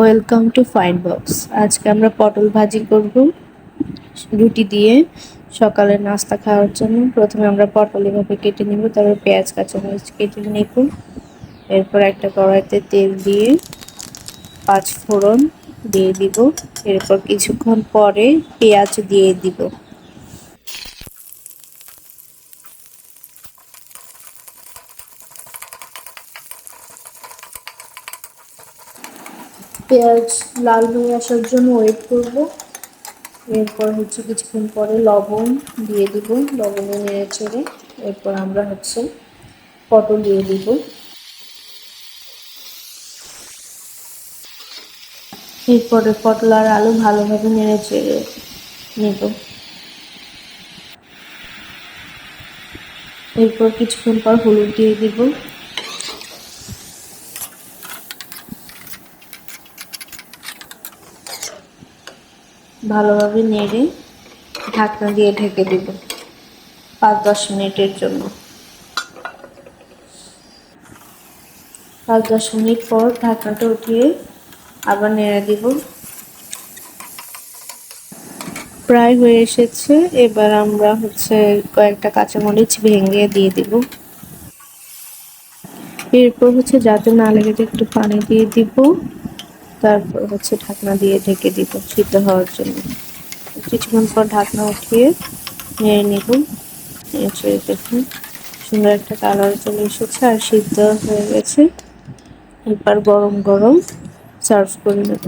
Welcome to fine box আজকে আমরা পটল ভাজি করব, রুটি দিয়ে সকালে নাস্তা খাওয়ার জন্য। প্রথমে আমরা পটল এভাবে কেটে নেব, তারপর পেঁয়াজ, কাঁচামরিচ কেটে নেব। এরপর একটা কড়াইতে তেল দিয়ে পাঁচ ফোড়ন দিয়ে দিব। এরপর কিছুক্ষণ পরে পেঁয়াজ দিয়ে দিব। পেঁয়াজ লাল হয়ে আসার জন্য ওয়েট করব। এরপর হচ্ছে কিছুক্ষণ পরে লবণ দিয়ে দিব, লবণে নেড়ে চেড়ে। এরপর আমরা হচ্ছে পটল দিয়ে দিব। এরপরে পটল আর আলু ভালোভাবে নেড়ে চেড়ে নেব। এরপর কিছুক্ষণ পর হলুদ দিয়ে দিব। ভালোভাবে নেড়ে ঢাকনা দিয়ে ঢেকে দেব, পাঁচ দশ মিনিটের জন্য। পাঁচ দশ মিনিট পর ঢাকনাটা উঠিয়ে আবার নেড়ে দিব। প্রায় হয়ে এসেছে, এবার আমরা হচ্ছে কয়েকটা কাঁচামরিচ ভেঙে দিয়ে দিব। এরপর হচ্ছে যাতে না লেগে একটু পানি দিয়ে দিব। তারপর হচ্ছে ঢাকনা দিয়ে ঢেকে দিব সিদ্ধ হওয়ার জন্য। কিছুক্ষণ পর ঢাকনা উঠিয়ে নেড়ে নিব নেড়ে দেখুন, সুন্দর একটা কালার চলে এসেছে আর সিদ্ধ হয়ে গেছে। এবার গরম গরম সার্ভ করে নেব।